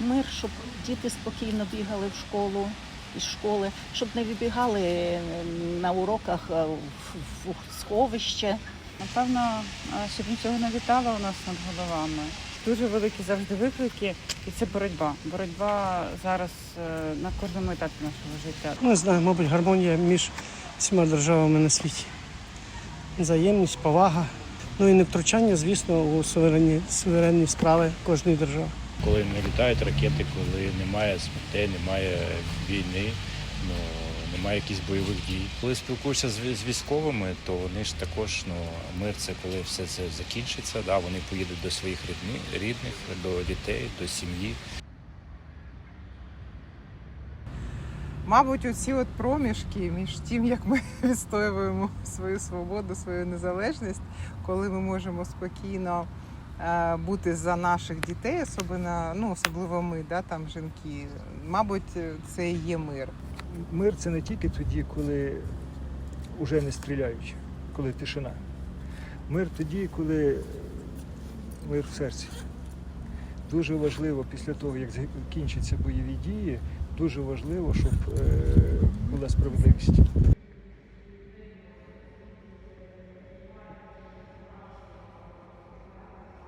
мир, щоб діти спокійно бігали в школу із школи, щоб не вибігали е, на уроках е, в, в сховище. Напевно, щоб нічого не літало у нас над головами. Дуже великі завжди виклики, і це боротьба. Боротьба зараз е, на кожному етапі нашого життя. Не знаю, мабуть, гармонія між всіма державами на світі. Взаємність, повага. Ну і не втручання, звісно, у суверенні, суверенні справи кожної держави. Коли не літають ракети, коли немає смертей, немає війни, ну немає якихось бойових дій. Коли спілкуєшся з військовими, то вони ж також ну мир це коли все це закінчиться. Да, вони поїдуть до своїх рідни, рідних, до дітей, до сім'ї. Мабуть, оці от проміжки між тим, як ми відстоюємо свою свободу, свою незалежність, коли ми можемо спокійно бути за наших дітей, особливо, ну, особливо ми, да, там жінки. Мабуть, це і є мир. Мир це не тільки тоді, коли вже не стріляють, коли тишина. Мир тоді, коли мир в серці. Дуже важливо після того, як закінчаться бойові дії, дуже важливо, щоб е, була справедливість.